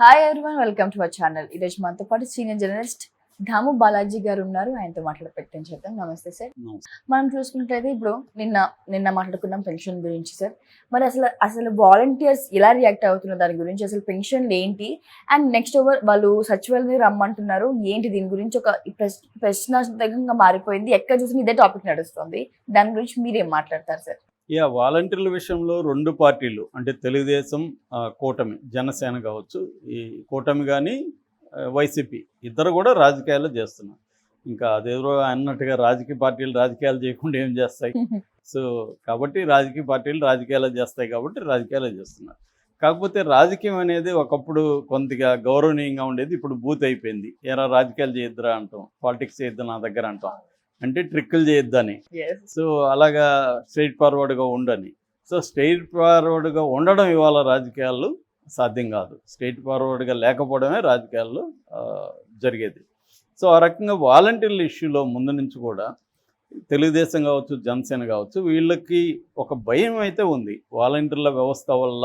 Hi everyone welcome to our channel ఈరోజు మనతో పాటు సీనియర్ జర్నలిస్ట్ ధాము బాలాజీ గారు ఉన్నారు. ఆయనతో మాట్లాడి పెట్టించేద్దాం నమస్తే సార్. మనం చూసుకుంటే ఇప్పుడు నిన్న నిన్న మాట్లాడుకున్నాం పెన్షన్ గురించి సార్. మరి అసలు అసలు వాలంటీర్స్ ఎలా రియాక్ట్ అవుతున్నారు? దాని గురించి అసలు పెన్షన్లు ఏంటి? అండ్ నెక్స్ట్ ఓవర్ వాళ్ళు సచివాలయం రమ్మంటున్నారు. ఏంటి దీని గురించి ఒక ప్రశ్- ప్రశ్నార్థకంగా మారిపోయింది. ఎక్కడ చూసినా ఇదే టాపిక్ నడుస్తుంది. దాని గురించి మీరేం మాట్లాడతారు సార్? యా వాలంటీర్ల విషయంలో రెండు పార్టీలు అంటే తెలుగుదేశం కూటమి జనసేన కావచ్చు ఈ కూటమి కానీ వైసీపీ ఇద్దరు కూడా రాజకీయాలు చేస్తున్నారు. ఇంకా అదేదో అన్నట్టుగా రాజకీయ పార్టీలు రాజకీయాలు చేయకుండా ఏం చేస్తాయి? సో కాబట్టి రాజకీయ పార్టీలు రాజకీయాలు చేస్తాయి కాబట్టి రాజకీయాలు చేస్తున్నారు. కాకపోతే రాజకీయం అనేది ఒకప్పుడు కొంతగా గౌరవనీయంగా ఉండేది ఇప్పుడు బూత్ అయిపోయింది ఎరా రాజకీయాలు చేయొద్దురా అంటాం పాలిటిక్స్ చేయొద్దు నా దగ్గర అంటాం. అంటే ట్రిక్కులు చేయొద్దని. సో అలాగా స్ట్రైట్ ఫార్వర్డ్గా ఉండని. సో స్ట్రైట్ ఫార్వర్డ్గా ఉండడం ఇవాళ రాజకీయాల్లో సాధ్యం కాదు. స్ట్రైట్ ఫార్వర్డ్గా లేకపోవడమే రాజకీయాల్లో జరిగేది. సో ఆ రకంగా వాలంటీర్ల ఇష్యూలో ముందు నుంచి కూడా తెలుగుదేశం కావచ్చు జనసేన కావచ్చు వీళ్ళకి ఒక భయం అయితే ఉంది. వాలంటీర్ల వ్యవస్థ వల్ల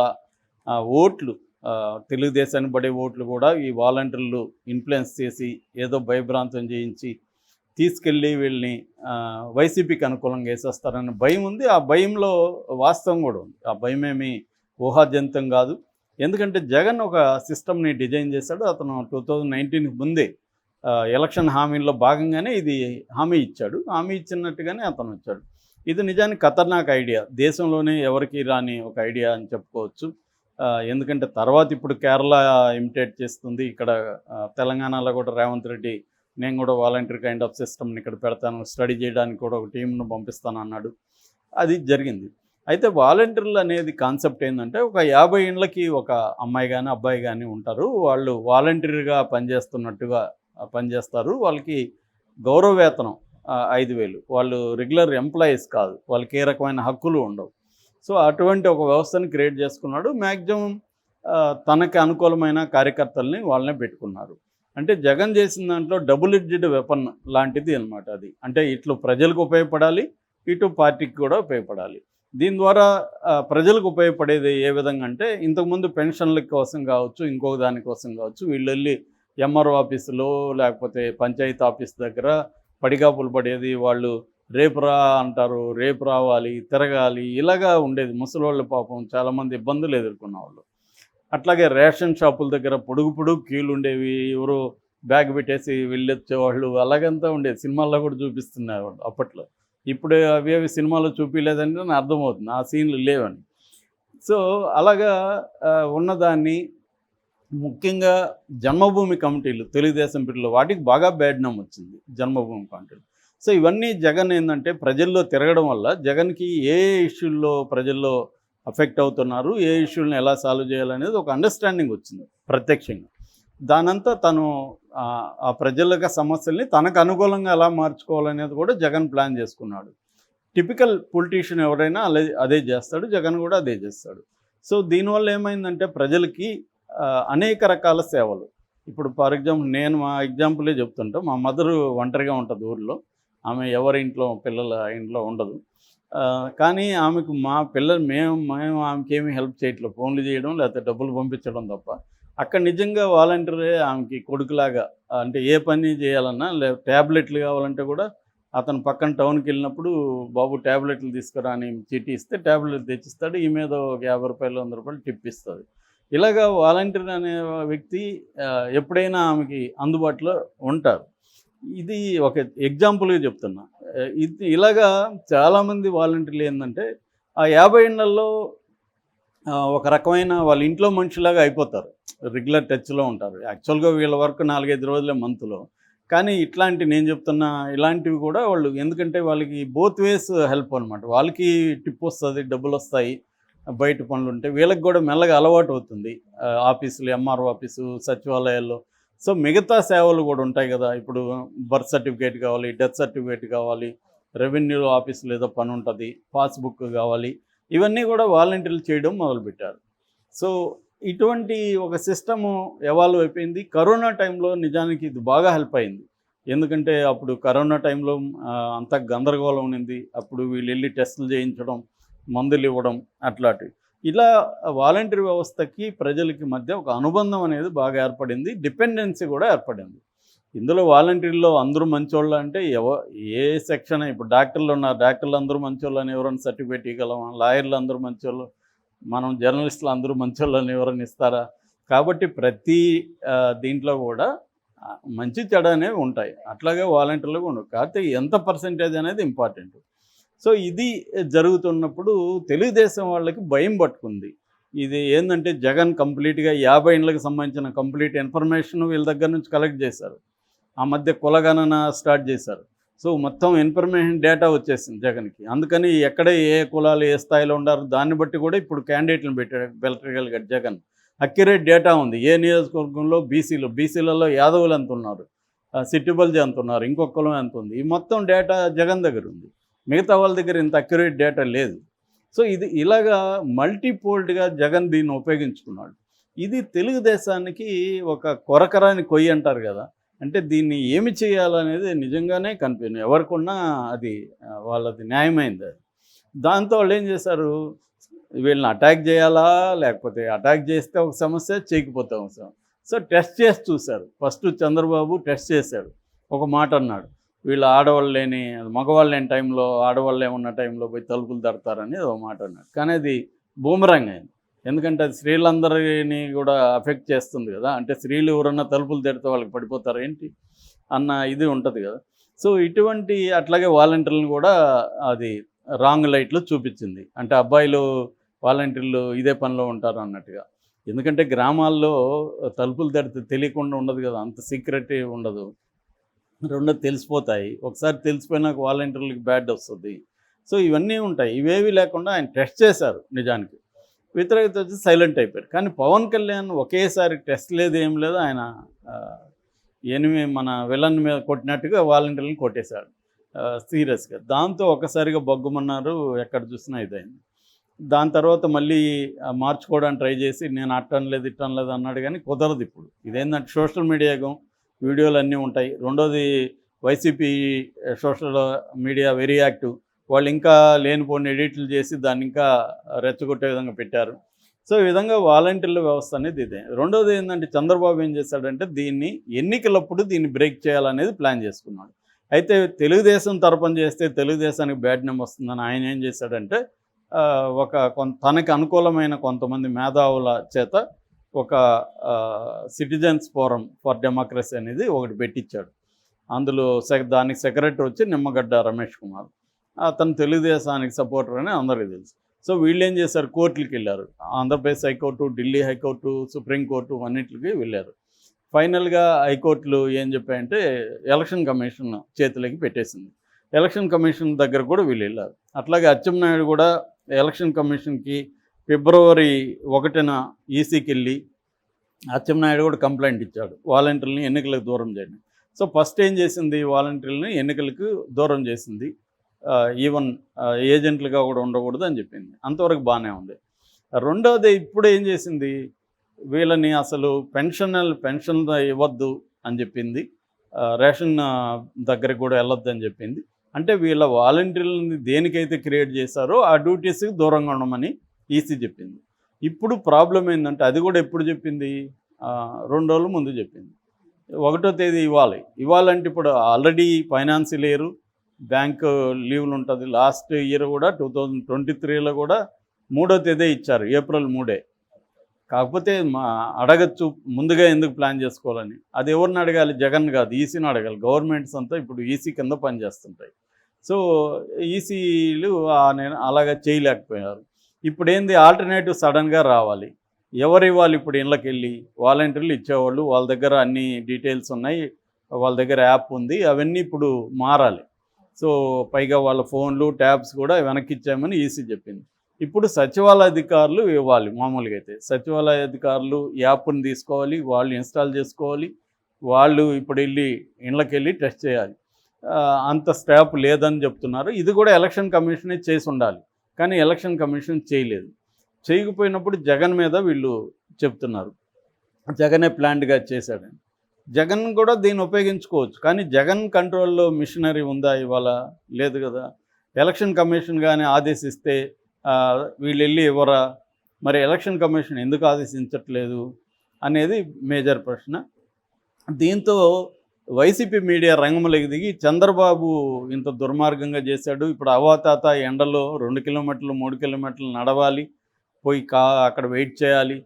ఆ, ఓట్లు ఆ, తెలుగుదేశానికి పడే ఓట్లు కూడా ఈ వాలంటీర్లు ఇన్ఫ్లుయెన్స్ చేసి ఏదో భయభ్రాంతం చేయించి తీసుకెళ్ళి వీళ్ళని వైసీపీకి అనుకూలంగా వేసేస్తారన్న భయం ఉంది. ఆ భయంలో వాస్తవం కూడా ఉంది. ఆ భయం ఏమి ఊహాజనితం కాదు. ఎందుకంటే జగన్ ఒక సిస్టమ్ని డిజైన్ చేశాడు. అతను టూ థౌజండ్ నైన్టీన్కి ముందే ఎలక్షన్ హామీల్లో భాగంగానే ఇది హామీ ఇచ్చాడు. హామీ ఇచ్చినట్టుగానే అతను వచ్చాడు. ఇది నిజానికి ఖతర్నాక్ ఐడియా. దేశంలోనే ఎవరికి రాని ఒక ఐడియా అని చెప్పుకోవచ్చు. ఎందుకంటే తర్వాత ఇప్పుడు కేరళ ఇమిటేట్ చేస్తుంది. ఇక్కడ తెలంగాణలో కూడా రేవంత్ రెడ్డి నేను కూడా వాలంటీర్ కైండ్ ఆఫ్ సిస్టమ్ని ఇక్కడ పెడతాను. స్టడీ చేయడానికి కూడా ఒక టీంను పంపిస్తాను అన్నాడు. అది జరిగింది. అయితే వాలంటీర్లు అనేది కాన్సెప్ట్ ఏంటంటే ఒక యాభై ఇండ్లకి ఒక అమ్మాయి కానీ అబ్బాయి కానీ ఉంటారు. వాళ్ళు వాలంటీర్గా పనిచేస్తున్నట్టుగా పనిచేస్తారు. వాళ్ళకి గౌరవ వేతనం ఐదు వేలు. వాళ్ళు రెగ్యులర్ ఎంప్లాయీస్ కాదు. వాళ్ళకి ఏ రకమైన హక్కులు ఉండవు. సో అటువంటి ఒక వ్యవస్థను క్రియేట్ చేసుకున్నాడు. మ్యాక్సిమం తనకి అనుకూలమైన కార్యకర్తల్ని వాళ్ళనే పెట్టుకున్నారు. అంటే జగన్ చేసిన దాంట్లో డబుల్ ఎడ్జెడ్ వెపన్ లాంటిది అనమాట అది. అంటే ఇట్లు ప్రజలకు ఉపయోగపడాలి ఇటు పార్టీకి కూడా ఉపయోగపడాలి. దీని ద్వారా ప్రజలకు ఉపయోగపడేది ఏ విధంగా అంటే ఇంతకుముందు పెన్షన్ల కోసం కావచ్చు ఇంకొక దానికోసం కావచ్చు వీళ్ళు వెళ్ళి ఎంఆర్ఓ ఆఫీసులో లేకపోతే పంచాయతీ ఆఫీస్ దగ్గర పడిగాపులు పడేది వాళ్ళు రేపు రా అంటారు రేపు రావాలి తిరగాలి ఇలాగా ఉండేది. ముసలోళ్ళ పాపం చాలామంది ఇబ్బందులు ఎదుర్కొన్న వాళ్ళు. అట్లాగే రేషన్ షాపుల దగ్గర పొడుగు పొడుగు క్యూలు ఉండేవి ఎవరు బ్యాగ్ పెట్టేసి వెళ్ళొచ్చేవాళ్ళు అలాగంతా ఉండేది. సినిమాల్లో కూడా చూపిస్తున్నారు అప్పట్లో. ఇప్పుడు అవి అవి సినిమాలో చూపించలేదంటే నాకు అర్థమవుతుంది. ఆ సీన్లు లేవని. సో అలాగా ఉన్నదాన్ని ముఖ్యంగా జన్మభూమి కమిటీలు తెలుగుదేశం పిల్లలు వాటికి బాగా బ్యాడ్ నమ్ వచ్చింది జన్మభూమి కమిటీలు. సో ఇవన్నీ జగన్ ఏంటంటే ప్రజల్లో తిరగడం వల్ల జగన్కి ఏ ఇష్యూల్లో ప్రజల్లో అఫెక్ట్ అవుతున్నారు ఏ ఇష్యూలను ఎలా సాల్వ్ చేయాలనేది ఒక అండర్స్టాండింగ్ వచ్చింది ప్రత్యక్షంగా. దానంతా తను ఆ, ఆ ప్రజల సమస్యల్ని తనకు అనుకూలంగా ఎలా మార్చుకోవాలనేది కూడా జగన్ ప్లాన్ చేసుకున్నాడు. టిపికల్ పొలిటీషియన్ ఎవరైనా అదే అదే చేస్తాడు జగన్ కూడా అదే చేస్తాడు. సో దీనివల్ల ఏమైందంటే ప్రజలకి అనేక రకాల సేవలు. ఇప్పుడు ఫర్ ఎగ్జాంపుల్ నేను మా ఎగ్జాంపులే చెప్తుంటా. మా మదరు ఒంటరిగా ఉంటుంది ఊర్లో. ఆమె ఎవరి ఇంట్లో పిల్లల ఇంట్లో ఉండదు. కానీ ఆమెకు మా పిల్లలు మేము మేము ఆమెకి ఏమీ హెల్ప్ చేయట్లేదు ఫోన్లు చేయడం లేకపోతే డబ్బులు పంపించడం తప్ప. అక్కడ నిజంగా వాలంటీరే ఆమెకి కొడుకులాగా అంటే ఏ పని చేయాలన్నా లే ట్యాబ్లెట్లు కావాలంటే కూడా అతను పక్కన టౌన్కి వెళ్ళినప్పుడు బాబు ట్యాబ్లెట్లు తీసుకురా అని చీటీ ఇస్తే ట్యాబ్లెట్ తెచ్చిస్తాడు. ఈ మీద ఒక యాభై రూపాయలు వంద రూపాయలు టిప్ ఇస్తుంది ఇలాగా వాలంటీర్ అనే వ్యక్తి ఎప్పుడైనా ఆమెకి అందుబాటులో ఉంటారు. ఇది ఒక ఎగ్జాంపుల్గా చెప్తున్నా. ఇది ఇలాగా చాలామంది వాలంటీర్లు ఏంటంటే ఆ యాభై ఏళ్ళల్లో ఒక రకమైన వాళ్ళ ఇంట్లో మనిషిలాగా అయిపోతారు. రెగ్యులర్ టచ్లో ఉంటారు. యాక్చువల్గా వీళ్ళ వర్క్ నాలుగైదు రోజులే మంత్లో. కానీ ఇట్లాంటి నేను చెప్తున్న ఇలాంటివి కూడా వాళ్ళు ఎందుకంటే వాళ్ళకి బోత్ వేస్ హెల్ప్ అనమాట వాళ్ళకి టిప్ వస్తుంది డబ్బులు వస్తాయి బయట పనులు ఉంటాయి వీళ్ళకి కూడా మెల్లగా అలవాటు అవుతుంది. ఆఫీసులు ఎంఆర్ఓ ఆఫీసు సచివాలయాల్లో సో మిగతా సేవలు కూడా ఉంటాయి కదా. ఇప్పుడు బర్త్ సర్టిఫికేట్ కావాలి డెత్ సర్టిఫికేట్ కావాలి రెవెన్యూ ఆఫీసులో ఏదో పని ఉంటుంది పాస్బుక్ కావాలి ఇవన్నీ కూడా వాలంటీర్లు చేయడం మొదలుపెట్టారు. సో ఇటువంటి ఒక సిస్టము ఎవాల్వ్ అయిపోయింది. కరోనా టైంలో నిజానికి ఇది బాగా హెల్ప్ అయింది. ఎందుకంటే అప్పుడు కరోనా టైంలో అంత గందరగోళం ఉన్నింది అప్పుడు వీళ్ళు వెళ్ళి టెస్టులు చేయించడం మందులు ఇవ్వడం అట్లాంటివి. ఇలా వాలంటీర్ వ్యవస్థకి ప్రజలకి మధ్య ఒక అనుబంధం అనేది బాగా ఏర్పడింది డిపెండెన్సీ కూడా ఏర్పడింది. ఇందులో వాలంటీర్లో అందరూ మంచోళ్ళు అంటే ఎవ ఏ సెక్షన్ ఇప్పుడు డాక్టర్లు ఉన్నారు డాక్టర్లు అందరూ మంచోళ్ళు అని ఎవరైనా సర్టిఫికేట్ ఇవ్వగలమా? లాయర్లు అందరూ మంచోళ్ళు మనం జర్నలిస్టులు అందరూ మంచోళ్ళు అని ఎవరైనా ఇస్తారా? కాబట్టి ప్రతి దీంట్లో కూడా మంచి చెడ అనేవి ఉంటాయి. అట్లాగే వాలంటీర్లు కూడా ఉండవు. కాకపోతే ఎంత పర్సంటేజ్ అనేది ఇంపార్టెంట్. సో ఇది జరుగుతున్నప్పుడు తెలుగుదేశం వాళ్ళకి భయం పట్టుకుంది. ఇది ఏంటంటే జగన్ కంప్లీట్గా యాభై ఇండ్లకు సంబంధించిన కంప్లీట్ ఇన్ఫర్మేషన్ వీళ్ళ దగ్గర నుంచి కలెక్ట్ చేశారు. ఆ మధ్య కులగణన స్టార్ట్ చేశారు. సో మొత్తం ఇన్ఫర్మేషన్ డేటా వచ్చేసింది జగన్కి. అందుకని ఎక్కడ ఏ కులాలు ఏ స్థాయిలో ఉండారు దాన్ని బట్టి కూడా ఇప్పుడు క్యాండిడేట్లను పెట్టాడు పెట్టగలిగాడు జగన్. అక్యురేట్ డేటా ఉంది. ఏ నియోజకవర్గంలో బీసీలు బీసీలలో యాదవులు ఎంత ఉన్నారు సిట్టిబల్జీ ఎంత ఉన్నారు ఇంకొక కులం ఎంత ఉంది ఈ మొత్తం డేటా జగన్ దగ్గర ఉంది. మిగతా వాళ్ళ దగ్గర ఇంత అక్యురేట్ డేటా లేదు. సో ఇది ఇలాగా మల్టీపోల్డ్గా జగన్ దీన్ని ఉపయోగించుకున్నాడు. ఇది తెలుగుదేశానికి ఒక కొరకరాని కొయ్యి అంటారు కదా. అంటే దీన్ని ఏమి చేయాలనేది నిజంగానే కనిపించింది ఎవరికున్నా అది వాళ్ళది న్యాయమైంది అది. దాంతో వాళ్ళు ఏం చేశారు? వీళ్ళని అటాక్ చేయాలా? లేకపోతే అటాక్ చేస్తే ఒక సమస్య చేయకపోతే ఒక సమస్య. సో టెస్ట్ చేసి చూశారు. ఫస్ట్ చంద్రబాబు టెస్ట్ చేశాడు. ఒక మాట అన్నాడు. వీళ్ళు ఆడవాళ్ళు లేని మగవాళ్ళు లేని టైంలో ఆడవాళ్ళు ఏమున్న టైంలో పోయి తలుపులు తడతారని ఒక మాట అన్నాడు. కానీ అది బూమరంగ్ అయింది. ఎందుకంటే అది స్త్రీలందరినీ కూడా అఫెక్ట్ చేస్తుంది కదా. అంటే స్త్రీలు ఎవరన్నా తలుపులు తెడితే వాళ్ళకి పడిపోతారు ఏంటి? అన్న ఇది ఉంటుంది కదా. సో ఇటువంటి అట్లాగే వాలంటీర్లను కూడా అది రాంగ్ లైట్లో చూపించింది. అంటే అబ్బాయిలు వాలంటీర్లు ఇదే పనిలో ఉంటారు అన్నట్టుగా. ఎందుకంటే గ్రామాల్లో తలుపులు తెడితే తెలియకుండా ఉండదు కదా. అంత సీక్రెట్ ఉండదు. రెండు తెలిసిపోతాయి. ఒకసారి తెలిసిపోయినాక వాలంటీర్లకు బ్యాడ్ వస్తుంది. సో ఇవన్నీ ఉంటాయి. ఇవేవి లేకుండా ఆయన టెస్ట్ చేశారు నిజానికి. వ్యతిరేకత వచ్చి సైలెంట్ అయిపోయారు కానీ పవన్ కళ్యాణ్ ఒకేసారి టెస్ట్ లేదు ఏం లేదు. ఆయన ఎనిమి మన విలన్ మీద కొట్టినట్టుగా వాలంటీర్లను కొట్టేశాడు. సీరియస్గా. దాంతో ఒకసారిగా బొగ్గుమన్నారు ఎక్కడ చూసినా ఇదైంది. దాని తర్వాత మళ్ళీ మార్చుకోవడానికి ట్రై చేసి నేను అట్టం లేదు ఇట్టం లేదు అన్నాడు కానీ కుదరదు ఇప్పుడు. ఇదేంటంటే సోషల్ మీడియాగం వీడియోలు అన్నీ ఉంటాయి. రెండోది YCP social media very active. వాళ్ళు ఇంకా లేనిపోని ఎడిట్లు చేసి దాన్ని ఇంకా రెచ్చగొట్టే విధంగా పెట్టారు. సో ఈ విధంగా వాలంటీర్ల వ్యవస్థ అనేది ఇదే. రెండోది ఏంటంటే చంద్రబాబు ఏం చేశాడంటే దీన్ని ఎన్నికలప్పుడు దీన్ని బ్రేక్ చేయాలనేది ప్లాన్ చేసుకున్నాడు. అయితే తెలుగుదేశం తరపున చేస్తే తెలుగుదేశానికి బ్యాడ్ నేమ్ వస్తుందని ఆయన ఏం చేశాడంటే ఒక కొంత తనకి అనుకూలమైన కొంతమంది మేధావుల చేత ఒక సిటిజన్స్ ఫోరం ఫర్ డెమోక్రసీ అనేది ఒకటి పెట్టించాడు అందులో దానికి సెక్రటరీ వచ్చి నిమ్మగడ్డ రమేష్ కుమార్. అతను తెలుగుదేశానికి సపోర్టర్ అని అందరికీ తెలుసు. సో వీళ్ళు ఏం చేశారు? కోర్టులకు వెళ్ళారు. Andhra Pradesh high court Delhi high court supreme court అన్నింటికి వెళ్ళారు. ఫైనల్గా హైకోర్టులు ఏం చెప్పాయంటే ఎలక్షన్ కమిషన్ చేతిలోకి పెట్టేసింది. ఎలక్షన్ కమిషన్ దగ్గర కూడా వీళ్ళు వెళ్ళారు. అట్లాగే అచ్చెన్నాయుడు కూడా ఎలక్షన్ కమిషన్కి ఫిబ్రవరి ఒకటిన ఈసీకి వెళ్ళి అచ్చెన్నాయుడు కూడా కంప్లైంట్ ఇచ్చాడు. వాలంటీర్లని ఎన్నికలకు దూరం చేయండి. సో ఫస్ట్ ఏం చేసింది? వాలంటీర్లని ఎన్నికలకు దూరం చేసింది. ఈవెన్ ఏజెంట్లుగా కూడా ఉండకూడదు అని చెప్పింది. అంతవరకు బాగానే ఉంది. రెండవది ఇప్పుడు ఏం చేసింది? వీళ్ళని అసలు పెన్షన్ పెన్షన్ ఇవ్వద్దు అని చెప్పింది. రేషన్ దగ్గరికి కూడా వెళ్ళొద్దు అని చెప్పింది. అంటే వీళ్ళ వాలంటీర్లని దేనికైతే క్రియేట్ చేశారో ఆ డ్యూటీస్కి దూరంగా ఉండమని ఈసీ చెప్పింది. ఇప్పుడు ప్రాబ్లం ఏంటంటే అది కూడా ఎప్పుడు చెప్పింది? రెండు రోజుల ముందు చెప్పింది. ఒకటో తేదీ ఇవ్వాలి. ఇవ్వాలంటే ఇప్పుడు ఆల్రెడీ ఫైనాన్స్ లేరు. బ్యాంక్ లీవ్లు ఉంటుంది. లాస్ట్ ఇయర్ కూడా టూ థౌజండ్ ట్వంటీ త్రీలో కూడా మూడో తేదీ ఇచ్చారు. ఏప్రిల్ మూడే. కాకపోతే మా అడగచ్చు ముందుగా ఎందుకు ప్లాన్ చేసుకోవాలని. అది ఎవరిని అడగాలి? జగన్ కాదు ఈసీని అడగాలి. గవర్నమెంట్స్ అంతా ఇప్పుడు ఈసీ కింద పనిచేస్తుంటాయి. సో ఈసీలు నేను అలాగా చేయలేకపోయారు. ఇప్పుడు ఏంది ఆల్టర్నేటివ్ సడన్గా రావాలి. ఎవరు ఇవ్వాలి ఇప్పుడు ఇళ్ళకి వెళ్ళి వాలంటీర్లు ఇచ్చేవాళ్ళు వాళ్ళ దగ్గర అన్ని డీటెయిల్స్ ఉన్నాయి వాళ్ళ దగ్గర యాప్ ఉంది అవన్నీ ఇప్పుడు మారాలి. సో పైగా వాళ్ళ ఫోన్లు ట్యాబ్స్ కూడా వెనక్కి ఇచ్చామని ఈసీ చెప్పింది. ఇప్పుడు సచివాలయ అధికారులు ఇవ్వాలి మామూలుగా అయితే. సచివాలయ అధికారులు యాప్ని తీసుకోవాలి వాళ్ళు ఇన్స్టాల్ చేసుకోవాలి వాళ్ళు ఇప్పుడు వెళ్ళి ఇళ్ళకి వెళ్ళి టెస్ట్ చేయాలి. అంత స్టాప్ లేదని చెప్తున్నారు. ఇది కూడా ఎలక్షన్ కమిషనే చేసి ఉండాలి. కానీ ఎలక్షన్ కమిషన్ చేయలేదు. చేయకపోయినప్పుడు జగన్ మీద వీళ్ళు చెప్తున్నారు. జగనే ప్లాంట్గా చేశాడని జగన్ కూడా దీన్ని ఉపయోగించుకోవచ్చు. కానీ జగన్ కంట్రోల్లో మిషనరీ ఉందా ఇవాళ? లేదు కదా. ఎలక్షన్ కమిషన్ కానీ ఆదేశిస్తే వీళ్ళు వెళ్ళి ఇవ్వరా? మరి ఎలక్షన్ కమిషన్ ఎందుకు ఆదేశించట్లేదు? అనేది మేజర్ ప్రశ్న. దీంతో వైసీపీ మీడియా రంగంలోకి దిగి చంద్రబాబు ఇంత దుర్మార్గంగా చేశాడు. ఇప్పుడు అవాతాత ఎండలో రెండు కిలోమీటర్లు మూడు కిలోమీటర్లు నడవాలి పోయి కా అక్కడ వెయిట్ చేయాలి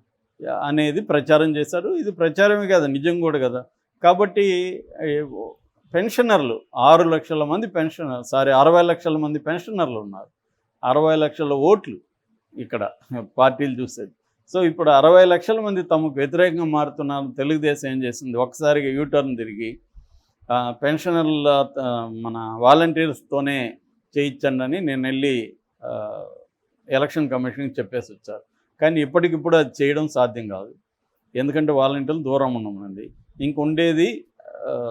అనేది ప్రచారం చేశారు. ఇది ప్రచారమే కదా నిజం కూడా కదా. కాబట్టి పెన్షనర్లు ఆరు లక్షల మంది పెన్షనర్ సారీ అరవై లక్షల మంది పెన్షనర్లు ఉన్నారు. అరవై లక్షల ఓట్లు ఇక్కడ పార్టీలు చూసేది. సో ఇప్పుడు అరవై లక్షల మంది తమకు వ్యతిరేకంగా మారుతున్నారు. తెలుగుదేశం ఏం చేసింది? ఒకసారిగా యూటర్న్ తిరిగి పెన్షనర్ల మన వాలంటీర్స్తోనే చేయించండి అని నేను వెళ్ళి ఎలక్షన్ కమిషన్కి చెప్పేసి వచ్చారు. కానీ ఇప్పటికిప్పుడు అది చేయడం సాధ్యం కాదు. ఎందుకంటే వాలంటీర్లు దూరం ఉన్నది ఇంకొండేది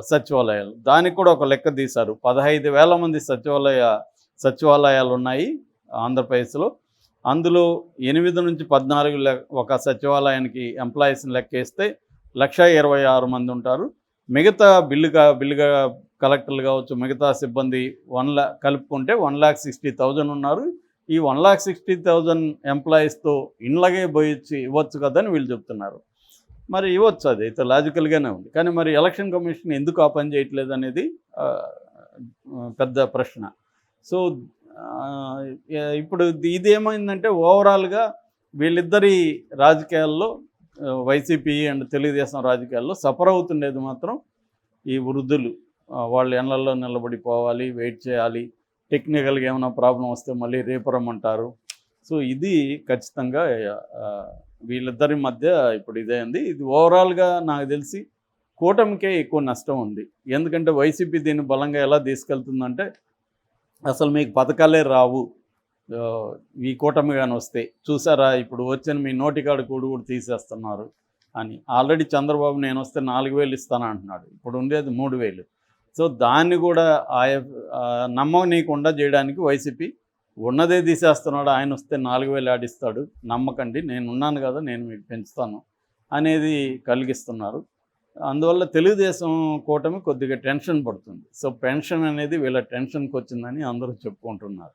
సచివాలయాలు. దానికి కూడా ఒక లెక్క తీశారు. పదహైదు వేల మంది సచివాలయ సచివాలయాలు ఉన్నాయి ఆంధ్రప్రదేశ్లో. అందులో ఎనిమిది నుంచి పద్నాలుగు ఒక సచివాలయానికి ఎంప్లాయీస్ని లెక్కేస్తే లక్ష ఇరవై ఆరు మంది ఉంటారు. మిగతా బిల్లుగా బిల్లుగా కలెక్టర్లు కావచ్చు మిగతా సిబ్బంది వన్ లా కలుపుకుంటే వన్ ల్యాక్ సిక్స్టీ థౌజండ్ ఉన్నారు. ఈ వన్ ల్యాక్ సిక్స్టీ థౌజండ్ ఎంప్లాయీస్తో ఇండ్లగే పోయిచ్చి ఇవ్వచ్చు కదని వీళ్ళు చెప్తున్నారు. మరి ఇవ్వచ్చు అది అయితే లాజికల్గానే ఉంది. కానీ మరి ఎలక్షన్ కమిషన్ ఎందుకు ఆ పని చేయట్లేదు అనేది పెద్ద ప్రశ్న. సో ఇప్పుడు ఇది ఏమైందంటే ఓవరాల్గా వీళ్ళిద్దరి రాజకీయాల్లో వైసీపీ అండ్ తెలుగుదేశం రాజకీయాల్లో సఫర్ అవుతుండేది మాత్రం ఈ వృద్ధులు. వాళ్ళు ఎండల్లో నిలబడిపోవాలి వెయిట్ చేయాలి. టెక్నికల్గా ఏమైనా ప్రాబ్లం వస్తే మళ్ళీ రేపరమ్మంటారు సో ఇది ఖచ్చితంగా వీళ్ళిద్దరి మధ్య ఇప్పుడు ఇదేంది. ఇది ఓవరాల్గా నాకు తెలిసి కూటమికే ఎక్కువ నష్టం ఉంది. ఎందుకంటే వైసీపీ దీన్ని బలంగా ఎలా తీసుకెళ్తుందంటే అసలు మీకు పథకాలే రావు. ఈ కూటమి కానీ వస్తే చూసారా ఇప్పుడు వచ్చిన మీ నోటికాడు కూడు కూడా తీసేస్తున్నారు అని. ఆల్రెడీ చంద్రబాబు నేను వస్తే నాలుగు వేలు ఇస్తాను అంటున్నాడు. ఇప్పుడు ఉండేది మూడు వేలు. సో దాన్ని కూడా ఆయ నమ్మనీయకుండా చేయడానికి వైసీపీ ఉన్నదే తీసేస్తున్నాడు. ఆయన వస్తే నాలుగు వేలు ఆడిస్తాడు నమ్మకండి నేను ఉన్నాను కదా నేను మీకు పెంచుతాను అనేది కలిగిస్తున్నారు. అందువల్ల తెలుగుదేశం కూటమి కొద్దిగా టెన్షన్ పడుతుంది. సో పెన్షన్ అనేది వీళ్ళ టెన్షన్కి వచ్చిందని అందరూ చెప్పుకుంటున్నారు.